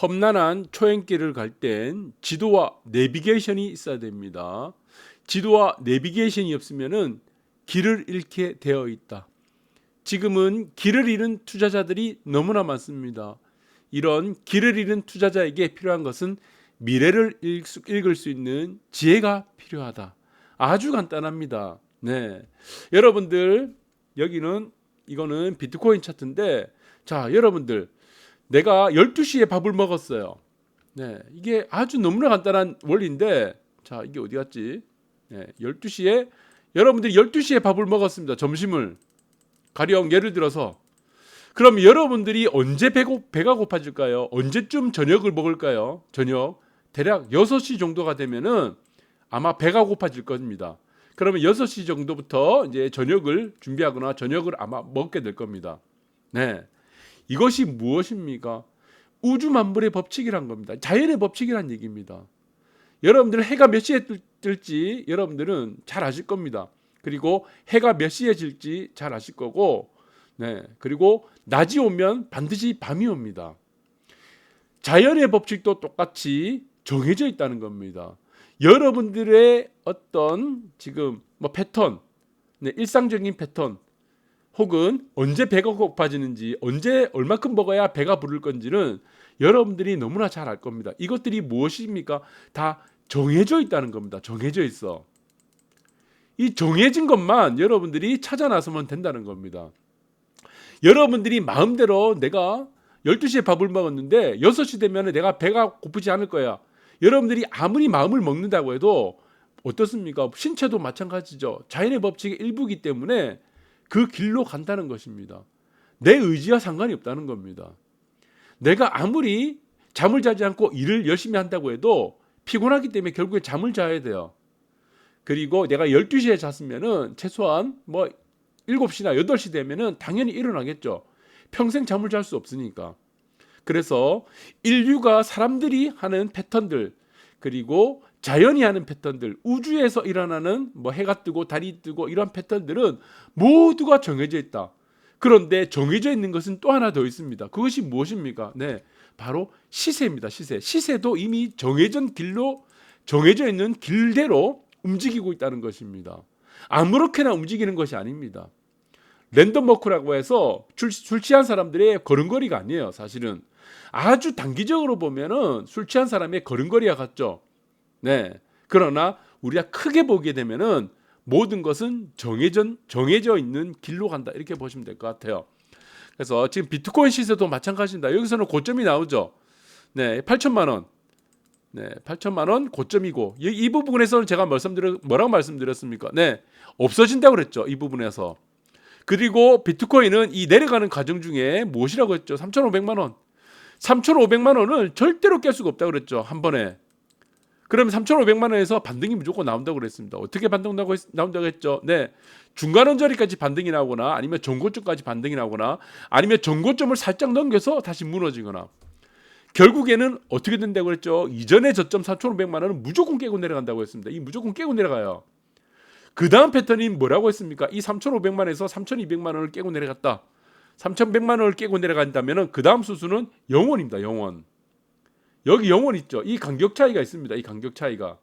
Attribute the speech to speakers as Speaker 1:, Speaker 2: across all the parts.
Speaker 1: 험난한 초행길을 갈 땐 지도와 내비게이션이 있어야 됩니다. 지도와 내비게이션이 없으면은 길을 잃게 되어 있다. 지금은 길을 잃은 투자자들이 너무나 많습니다. 이런 길을 잃은 투자자에게 필요한 것은 미래를 읽을 수 있는 지혜가 필요하다. 아주 간단합니다. 네. 여러분들 여기는 이거는 비트코인 차트인데 자, 여러분들 내가 12시에 밥을 먹었어요. 네. 이게 아주 너무나 간단한 원리인데 자, 이게 어디 갔지? 네. 12시에 여러분들이 12시에 밥을 먹었습니다. 점심을 가령 예를 들어서 그럼 여러분들이 언제 배고, 배가 고파질까요? 언제쯤 저녁을 먹을까요? 저녁 대략 6시 정도가 되면은 아마 배가 고파질 겁니다. 그러면 6시 정도부터 이제 저녁을 준비하거나 저녁을 아마 먹게 될 겁니다. 네. 이것이 무엇입니까? 우주 만물의 법칙이란 겁니다. 자연의 법칙이란 얘기입니다. 여러분들 해가 몇 시에 뜰- 뜰지 여러분들은 잘 아실 겁니다. 그리고 해가 몇 시에 질지 잘 아실 거고, 네. 그리고 낮이 오면 반드시 밤이 옵니다. 자연의 법칙도 똑같이 정해져 있다는 겁니다. 여러분들의 어떤 지금 뭐 패턴, 네, 일상적인 패턴, 혹은 언제 배가 고파지는지, 언제 얼마큼 먹어야 배가 부를 건지는 여러분들이 너무나 잘 알 겁니다. 이것들이 무엇입니까? 다 정해져 있다는 겁니다. 정해져 있어. 이 정해진 것만 여러분들이 찾아 나서면 된다는 겁니다. 여러분들이 마음대로 내가 12시에 밥을 먹었는데 6시 되면 내가 배가 고프지 않을 거야. 여러분들이 아무리 마음을 먹는다고 해도 어떻습니까? 신체도 마찬가지죠. 자연의 법칙의 일부이기 때문에 그 길로 간다는 것입니다. 내 의지와 상관이 없다는 겁니다. 내가 아무리 잠을 자지 않고 일을 열심히 한다고 해도 피곤하기 때문에 결국에 잠을 자야 돼요. 그리고 내가 12시에 잤으면은 최소한 뭐 7시나 8시 되면은 당연히 일어나겠죠. 평생 잠을 잘 수 없으니까. 그래서 인류가 사람들이 하는 패턴들 그리고 자연이 하는 패턴들 우주에서 일어나는 뭐 해가 뜨고 달이 뜨고 이런 패턴들은 모두가 정해져 있다. 그런데 정해져 있는 것은 또 하나 더 있습니다. 그것이 무엇입니까? 네. 바로 시세입니다. 시세. 시세도 이미 정해진 길로 정해져 있는 길대로 움직이고 있다는 것입니다. 아무렇게나 움직이는 것이 아닙니다. 랜덤 워크라고 해서 술, 술 취한 사람들의 걸음걸이가 아니에요. 사실은 아주 단기적으로 보면은 술 취한 사람의 걸음걸이와 같죠. 네. 그러나 우리가 크게 보게 되면은 모든 것은 정해져 정해져 있는 길로 간다 이렇게 보시면 될 것 같아요. 그래서 지금 비트코인 시세도 마찬가지입니다. 여기서는 고점이 나오죠. 네, 8천만 원. 네, 8천만 원 고점이고 이, 이 부분에서는 제가 말씀드려 뭐라고 말씀드렸습니까? 네, 없어진다고 그랬죠. 이 부분에서. 그리고 비트코인은 이 내려가는 과정 중에 무엇이라고 했죠? 3,500만 원. 3,500만 원을 절대로 깰 수가 없다고 그랬죠. 한 번에. 그러면 3,500만 원에서 반등이 무조건 나온다고 그랬습니다. 어떻게 반등 나고 나온다고 했죠? 네. 중간 언저리까지 반등이 나오거나 아니면 전고점까지 반등이 나오거나 아니면 전고점을 살짝 넘겨서 다시 무너지거나 결국에는 어떻게 된다고 그랬죠? 이전에 저점 4,500만 원은 무조건 깨고 내려간다고 했습니다. 이 무조건 깨고 내려가요. 그 다음 패턴이 뭐라고 했습니까? 이 3,500만에서 3,200만 원을 깨고 내려갔다. 3,100만 원을 깨고 내려간다면은 그 다음 수수는 영원입니다. 영원. 여기 영원 있죠. 이 간격 차이가 있습니다. 이 간격 차이가.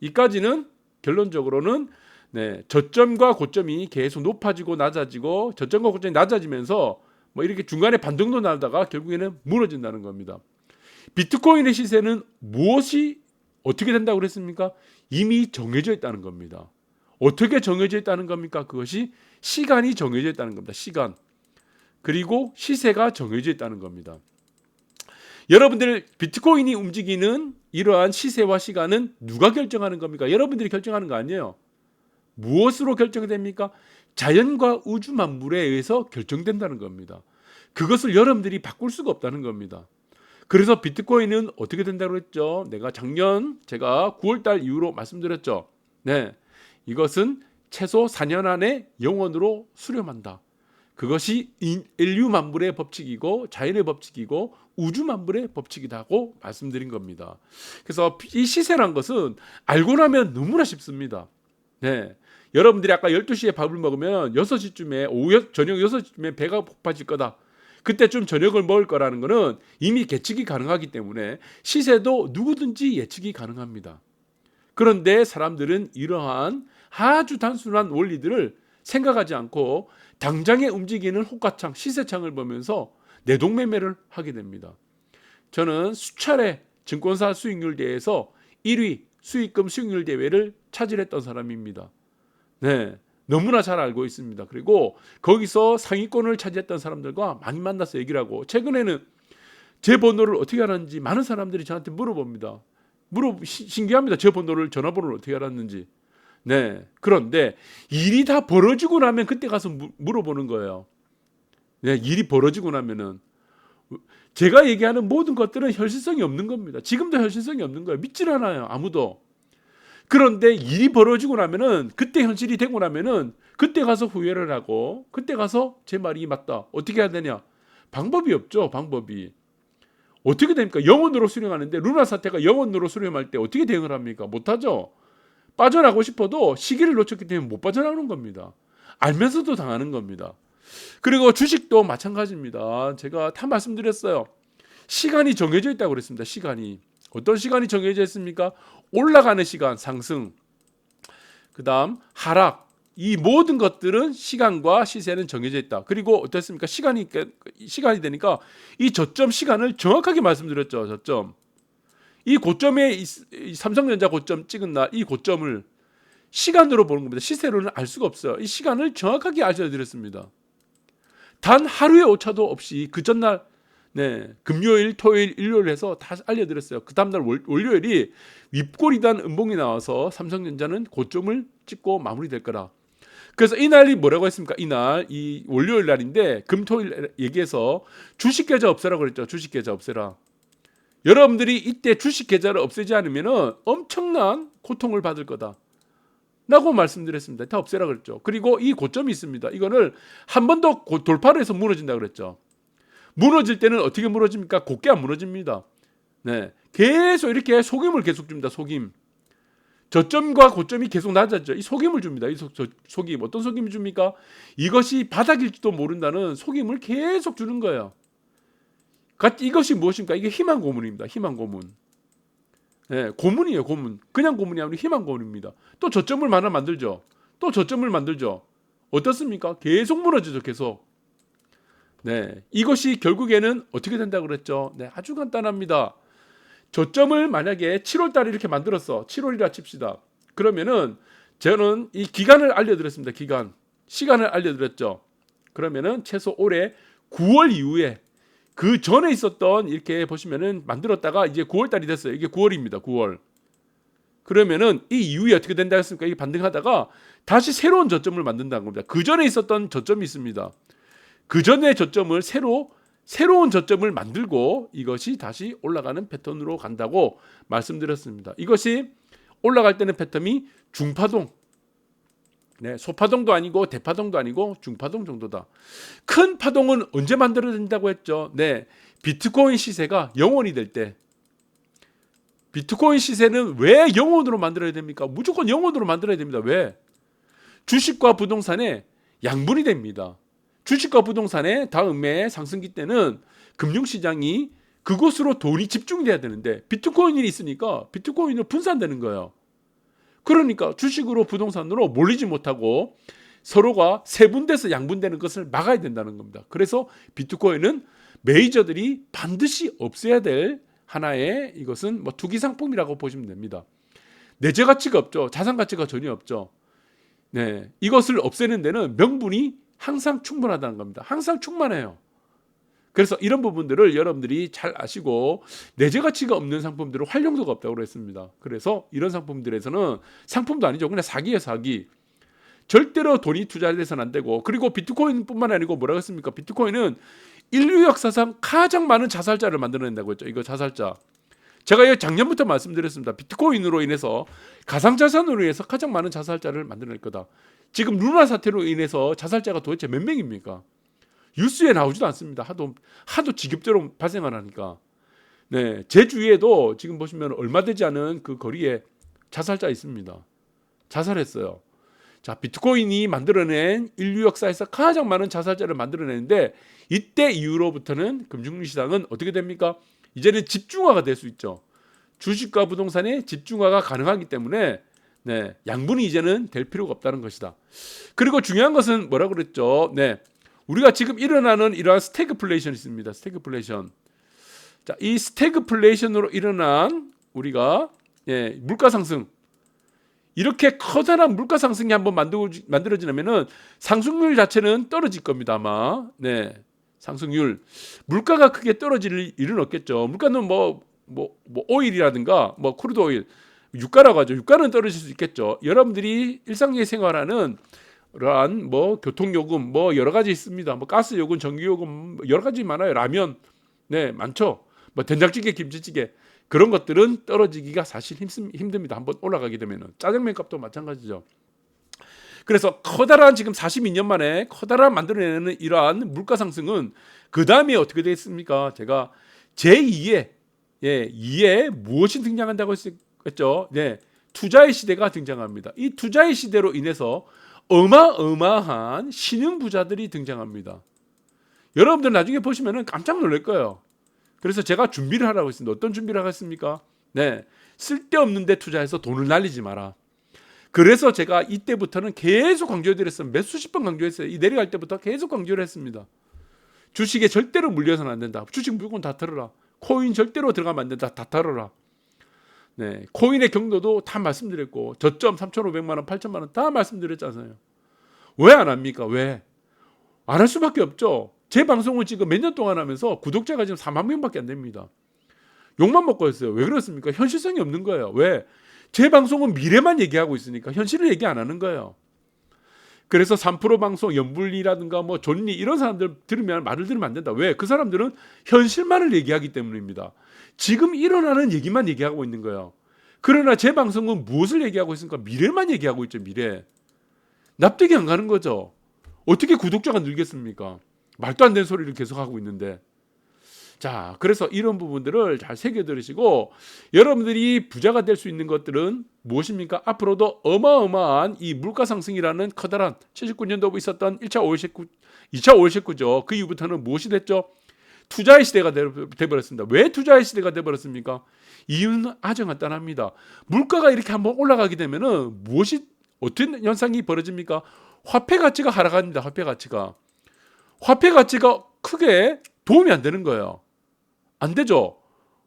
Speaker 1: 이까지는 결론적으로는 네, 저점과 고점이 계속 높아지고 낮아지고 저점과 고점이 낮아지면서 뭐 이렇게 중간에 반등도 나다가 결국에는 무너진다는 겁니다. 비트코인의 시세는 무엇이 어떻게 된다고 그랬습니까? 이미 정해져 있다는 겁니다. 어떻게 정해져 있다는 겁니까? 그것이 시간이 정해져 있다는 겁니다. 시간. 그리고 시세가 정해져 있다는 겁니다. 여러분들 비트코인이 움직이는 이러한 시세와 시간은 누가 결정하는 겁니까? 여러분들이 결정하는 거 아니에요. 무엇으로 결정됩니까? 자연과 우주 만물에 의해서 결정된다는 겁니다. 그것을 여러분들이 바꿀 수가 없다는 겁니다. 그래서 비트코인은 어떻게 된다고 했죠? 내가 작년 제가 9월 달 이후로 말씀드렸죠. 네. 이것은 최소 4년 안에 영원으로 수렴한다. 그것이 인- 인류 만물의 법칙이고 자연의 법칙이고 우주 만물의 법칙이다고 말씀드린 겁니다. 그래서 이 시세란 것은 알고 나면 너무나 쉽습니다. 네. 여러분들이 아까 12시에 밥을 먹으면 6시쯤에 오후 여- 저녁 6시쯤에 배가 고파질 거다. 그때쯤 저녁을 먹을 거라는 거는 이미 예측이 가능하기 때문에 시세도 누구든지 예측이 가능합니다. 그런데 사람들은 이러한 아주 단순한 원리들을 생각하지 않고 당장에 움직이는 호가창, 시세창을 보면서 내동매매를 하게 됩니다. 저는 수차례 증권사 수익률 대회에서 1위 수익금 수익률 대회를 차지했던 사람입니다. 네. 너무나 잘 알고 있습니다. 그리고 거기서 상위권을 차지했던 사람들과 많이 만나서 얘기를 하고 최근에는 제 번호를 어떻게 알았는지 많은 사람들이 저한테 물어봅니다. 물어 시- 신기합니다. 제 번호를 전화번호를 어떻게 알았는지. 네. 그런데 일이 다 벌어지고 나면 그때 가서 무- 물어보는 거예요. 네, 일이 벌어지고 나면은 제가 얘기하는 모든 것들은 현실성이 없는 겁니다. 지금도 현실성이 없는 거예요. 믿질 않아요. 아무도. 그런데 일이 벌어지고 나면은 그때 현실이 되고 나면은 그때 가서 후회를 하고 그때 가서 제 말이 맞다. 어떻게 해야 되냐? 방법이 없죠. 방법이. 어떻게 됩니까? 영원으로 수령하는데 루나 사태가 영원으로 수령할 때 어떻게 대응을 합니까? 못하죠. 빠져나고 싶어도 시기를 놓쳤기 때문에 못 빠져나오는 겁니다. 알면서도 당하는 겁니다. 그리고 주식도 마찬가지입니다. 제가 다 말씀드렸어요. 시간이 정해져 있다고 그랬습니다. 시간이. 어떤 시간이 정해져 있습니까? 올라가는 시간, 상승. 그다음 하락. 이 모든 것들은 시간과 시세는 정해져 있다. 그리고 어떻습니까? 시간이 시간이 되니까 이 저점 시간을 정확하게 말씀드렸죠. 저점. 이 고점에 이- 이 삼성전자 고점 찍은 날 이 고점을 시간으로 보는 겁니다. 시세로는 알 수가 없어요. 이 시간을 정확하게 알려드렸습니다. 단 하루의 오차도 없이 그 전날 네 금요일, 토요일, 일요일 해서 다 알려드렸어요. 그 다음날 월, 월요일이 윗골이단 음봉이 나와서 삼성전자는 고점을 찍고 마무리될 거라. 그래서 이날이 뭐라고 했습니까? 이날 이 월요일 날인데 금토일 얘기해서 주식 계좌 없애라고 그랬죠. 주식 계좌 없애라. 여러분들이 이때 주식 계좌를 없애지 않으면은 엄청난 고통을 받을 거다. 라고 말씀드렸습니다. 다 없애라 그랬죠. 그리고 이 고점이 있습니다. 이거를 한 번 더 돌파를 해서 무너진다 그랬죠. 무너질 때는 어떻게 무너집니까? 곱게 안 무너집니다. 네. 계속 이렇게 속임을 계속 줍니다. 속임. 저점과 고점이 계속 낮아져. 이 속임을 줍니다. 이 속, 저, 속임. 어떤 속임을 줍니까? 이것이 바닥일지도 모른다는 속임을 계속 주는 거예요. 가- 이것이 무엇입니까? 이게 희망 고문입니다. 희망 고문. 네, 고문이에요, 고문. 그냥 고문이 아니라 희망 고문입니다. 또 저점을 하나 만들죠. 또 저점을 만들죠. 어떻습니까? 계속 무너지죠, 계속. 네, 이것이 결국에는 어떻게 된다고 그랬죠? 네, 아주 간단합니다. 저점을 만약에 7월 달에 이렇게 만들었어. 7월이라 칩시다. 그러면은 저는 이 기간을 알려드렸습니다. 기간. 시간을 알려드렸죠. 그러면은 최소 올해 9월 이후에 그 전에 있었던 이렇게 보시면은 만들었다가 이제 9월 달이 됐어요. 이게 9월입니다. 9월. 그러면은 이 이후에 어떻게 된다 했습니까? 이게 반등하다가 다시 새로운 저점을 만든다는 겁니다. 그 전에 있었던 저점이 있습니다. 그 전에 저점을 새로 새로운 저점을 만들고 이것이 다시 올라가는 패턴으로 간다고 말씀드렸습니다. 이것이 올라갈 때는 패턴이 중파동, 네, 소파동도 아니고 대파동도 아니고 중파동 정도다. 큰 파동은 언제 만들어진다고 했죠? 네, 비트코인 시세가 영원이 될 때. 비트코인 시세는 왜 영원으로 만들어야 됩니까? 무조건 영원으로 만들어야 됩니다. 왜? 주식과 부동산에 양분이 됩니다. 주식과 부동산의 다음에 상승기 때는 금융시장이 그곳으로 돈이 집중돼야 되는데 비트코인이 있으니까 비트코인은 분산되는 거예요. 그러니까 주식으로 부동산으로 몰리지 못하고 서로가 세분돼서 양분되는 것을 막아야 된다는 겁니다. 그래서 비트코인은 메이저들이 반드시 없애야 될 하나의 이것은 뭐 투기 상품이라고 보시면 됩니다. 내재 가치가 없죠. 자산 가치가 전혀 없죠. 네, 이것을 없애는 데는 명분이 항상 충분하다는 겁니다. 항상 충만해요. 그래서 이런 부분들을 여러분들이 잘 아시고 내재 가치가 없는 상품들은 활용도가 없다고 그랬습니다. 그래서 이런 상품들에서는 상품도 아니죠. 그냥 사기예요, 사기. 절대로 돈이 투자돼서는 안 되고 그리고 비트코인뿐만 아니고 뭐라고 했습니까? 비트코인은 인류 역사상 가장 많은 자살자를 만들어낸다고 했죠. 이거 자살자. 제가 작년부터 말씀드렸습니다. 비트코인으로 인해서 가상자산으로 인해서 가장 많은 자살자를 만들어낼 거다. 지금 루나 사태로 인해서 자살자가 도대체 몇 명입니까? 뉴스에 나오지도 않습니다. 하도 하도 지겹도록 발생을 하니까. 네, 제 주위에도 지금 보시면 얼마 되지 않은 그 거리에 자살자 있습니다. 자살했어요. 자, 비트코인이 만들어낸 인류 역사에서 가장 많은 자살자를 만들어내는데 이때 이후로부터는 금융 시장은 어떻게 됩니까? 이제는 집중화가 될 수 있죠. 주식과 부동산의 집중화가 가능하기 때문에 네, 양분이 이제는 될 필요가 없다는 것이다. 그리고 중요한 것은 뭐라 그랬죠? 네. 우리가 지금 일어나는 이러한 스태그플레이션이 있습니다. 스태그플레이션. 자, 이 스태그플레이션으로 일어난 우리가 예, 물가 상승 이렇게 커다란 물가 상승이 한번 만들어지, 만들어지려면은 상승률 자체는 떨어질 겁니다 아마. 네, 상승률 물가가 크게 떨어질 일은 없겠죠. 물가는 뭐 뭐, 뭐 오일이라든가 뭐 크루드 오일 유가라고 하죠. 유가는 떨어질 수 있겠죠. 여러분들이 일상의 생활하는 그러한 뭐 교통 요금 뭐 여러 가지 있습니다. 뭐 가스 요금, 전기 요금 뭐 여러 가지 많아요. 라면 네 많죠. 뭐 된장찌개, 김치찌개 그런 것들은 떨어지기가 사실 힘, 힘듭니다. 한번 올라가게 되면은 짜장면 값도 마찬가지죠. 그래서 커다란 지금 42년 만에 커다란 만들어내는 이러한 물가 상승은 그 다음에 어떻게 되겠습니까? 제가 제2의 예, 2에 무엇이 등장한다고 했죠? 네, 투자의 시대가 등장합니다. 이 투자의 시대로 인해서 어마어마한 신흥 부자들이 등장합니다. 여러분들 나중에 보시면은 깜짝 놀랄 거예요. 그래서 제가 준비를 하라고 했습니다. 어떤 준비를 하겠습니까? 네. 쓸데없는 데 투자해서 돈을 날리지 마라. 그래서 제가 이때부터는 계속 강조해드렸어요. 몇 수십 번 강조했어요. 이 내려갈 때부터 계속 강조를 했습니다. 주식에 절대로 물려서는 안 된다. 주식 물건 다 털어라. 코인 절대로 들어가면 안 된다. 다 털어라. 네. 코인의 경로도 다 말씀드렸고, 저점 3,500만 원, 8천만 원 다 말씀드렸잖아요. 왜 안 합니까? 왜? 안 할 수밖에 없죠. 제 방송을 지금 몇 년 동안 하면서 구독자가 지금 4만 명밖에 안 됩니다. 욕만 먹고 했어요. 왜 그렇습니까? 현실성이 없는 거예요. 왜? 제 방송은 미래만 얘기하고 있으니까 현실을 얘기 안 하는 거예요. 그래서 3프로 방송, 연불리라든가 뭐 존리 이런 사람들 들으면 말을 들으면 안 된다. 왜? 그 사람들은 현실만을 얘기하기 때문입니다. 지금 일어나는 얘기만 얘기하고 있는 거예요. 그러나 제 방송은 무엇을 얘기하고 있습니까? 미래만 얘기하고 있죠. 미래. 납득이 안 가는 거죠. 어떻게 구독자가 늘겠습니까? 말도 안 되는 소리를 계속 하고 있는데. 자, 그래서 이런 부분들을 잘 새겨 들으시고 여러분들이 부자가 될 수 있는 것들은 무엇입니까? 앞으로도 어마어마한 이 물가 상승이라는 커다란 79년도 있었던 1차 오일 셰쿠 2차 오일 셰쿠죠. 그 이후부터는 무엇이 됐죠? 투자의 시대가 돼버렸습니다. 왜 투자의 시대가 돼버렸습니까? 이유는 아주 간단합니다. 물가가 이렇게 한번 올라가게 되면은 무엇이 어떤 현상이 벌어집니까? 화폐 가치가 하락합니다. 화폐 가치가 화폐 가치가 크게 도움이 안 되는 거예요. 안 되죠.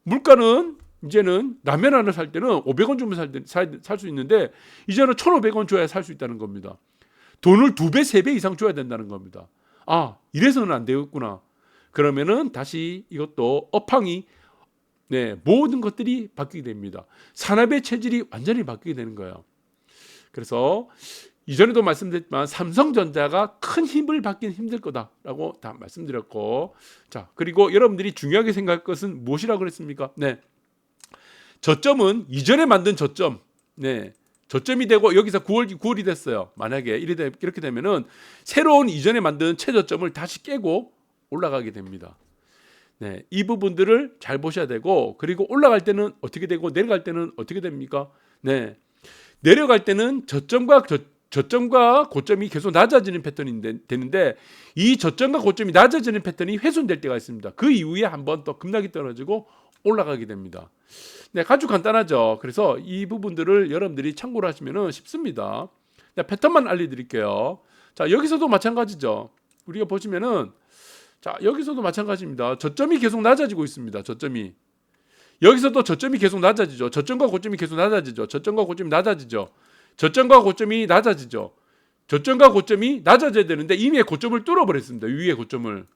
Speaker 1: 물가는 이제는 라면 하나 살 때는 500원 주면 살수 있는데 이제는 1,500원 줘야 살 수 있다는 겁니다. 돈을 두 배, 세 배 이상 줘야 된다는 겁니다. 아, 이래서는 안 되겠구나. 그러면은 다시 이것도 업황이 네, 모든 것들이 바뀌게 됩니다. 산업의 체질이 완전히 바뀌게 되는 거예요. 그래서 이전에도 말씀드렸지만 삼성전자가 큰 힘을 받기는 힘들 거다라고 다 말씀드렸고 자 그리고 여러분들이 중요하게 생각할 것은 무엇이라고 그랬습니까? 네 저점은 이전에 만든 저점 네 저점이 되고 여기서 9월 9월이 됐어요. 만약에 이렇게 되면은 새로운 이전에 만든 최저점을 다시 깨고 올라가게 됩니다. 네, 이 부분들을 잘 보셔야 되고 그리고 올라갈 때는 어떻게 되고 내려갈 때는 어떻게 됩니까? 네. 내려갈 때는 저점과 저, 저점과 고점이 계속 낮아지는 패턴이 되는데 이 저점과 고점이 낮아지는 패턴이 훼손될 때가 있습니다. 그 이후에 한번 또 급락이 떨어지고 올라가게 됩니다. 네, 아주 간단하죠. 그래서 이 부분들을 여러분들이 참고를 하시면 쉽습니다. 네, 패턴만 알려드릴게요. 자, 여기서도 마찬가지죠. 우리가 보시면은 자, 여기서도 마찬가지입니다. 저점이 계속 낮아지고 있습니다. 저점이. 여기서도 저점이 계속 낮아지죠. 저점과 고점이 계속 낮아지죠. 저점과 고점이 낮아지죠. 저점과 고점이 낮아지죠. 저점과 고점이 낮아져야 되는데 이미 고점을 뚫어버렸습니다. 위에 고점을.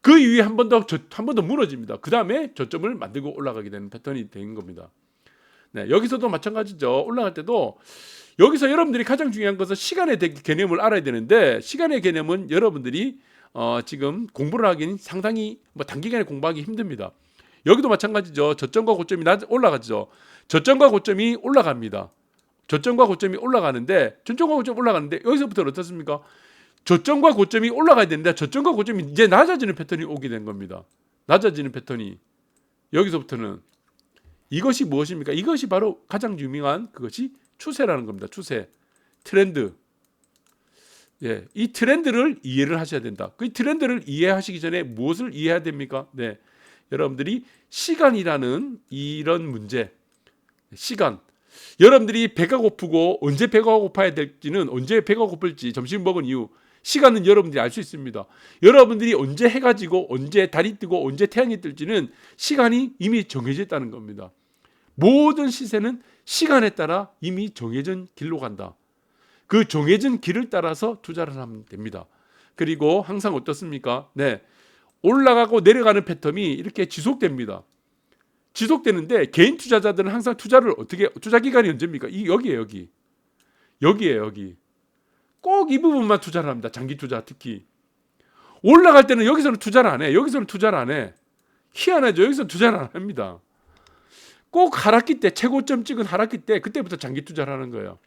Speaker 1: 그 위에 한 번 더 한 번 더 무너집니다. 그 다음에 저점을 만들고 올라가게 되는 패턴이 된 겁니다. 네, 여기서도 마찬가지죠. 올라갈 때도 여기서 여러분들이 가장 중요한 것은 시간의 개념을 알아야 되는데 시간의 개념은 여러분들이 어, 지금 공부를 하기는 상당히 뭐 단기간에 공부하기 힘듭니다. 여기도 마찬가지죠. 저점과 고점이 낮 올라가죠. 저점과 고점이 올라갑니다. 저점과 고점이 올라가는데 저점과 고점이 올라가는데 여기서부터는 어떻습니까? 저점과 고점이 올라가야 되는데 저점과 고점이 이제 낮아지는 패턴이 오게 된 겁니다. 낮아지는 패턴이 여기서부터는 이것이 무엇입니까? 이것이 바로 가장 유명한 그것이 추세라는 겁니다. 추세, 트렌드. 예, 이 트렌드를 이해를 하셔야 된다. 그 트렌드를 이해하시기 전에 무엇을 이해해야 됩니까? 네, 여러분들이 시간이라는 이런 문제, 시간. 여러분들이 배가 고프고 언제 배가 고파야 될지는 언제 배가 고플지 점심 먹은 이후 시간은 여러분들이 알 수 있습니다. 여러분들이 언제 해가 지고 언제 달이 뜨고 언제 태양이 뜰지는 시간이 이미 정해져 있다는 겁니다. 모든 시세는 시간에 따라 이미 정해진 길로 간다. 그 정해진 길을 따라서 투자를 하면 됩니다. 그리고 항상 어떻습니까? 네. 올라가고 내려가는 패턴이 이렇게 지속됩니다. 지속되는데 개인 투자자들은 항상 투자를 어떻게 투자 기간이 언제입니까? 이 여기에 여기. 여기에 여기. 꼭 이 부분만 투자를 합니다. 장기 투자 특히. 올라갈 때는 여기서는 투자를 안 해. 여기서는 투자를 안 해. 희한하죠. 여기서 투자를 안 합니다. 꼭 하락기 때 최고점 찍은 하락기 때 그때부터 장기 투자를 하는 거예요.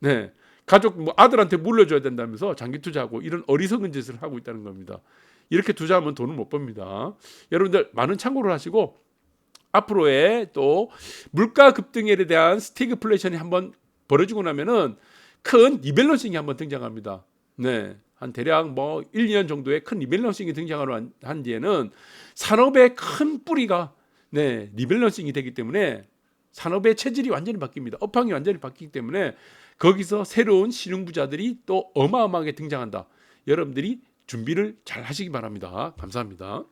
Speaker 1: 네. 가족 뭐 아들한테 물려줘야 된다면서 장기 투자하고 이런 어리석은 짓을 하고 있다는 겁니다. 이렇게 투자하면 돈을 못 법니다. 여러분들 많은 참고를 하시고 앞으로의 또 물가 급등에 대한 스태그플레이션이 한번 벌어지고 나면은 큰 리밸런싱이 한번 등장합니다. 네. 한 대략 뭐 1, 2년 정도의 큰 리밸런싱이 한- 한 뒤에는 산업의 큰 뿌리가 네, 리밸런싱이 되기 때문에 산업의 체질이 완전히 바뀝니다. 업황이 완전히 바뀌기 때문에 거기서 새로운 신흥부자들이 또 어마어마하게 등장한다. 여러분들이 준비를 잘 하시기 바랍니다. 감사합니다.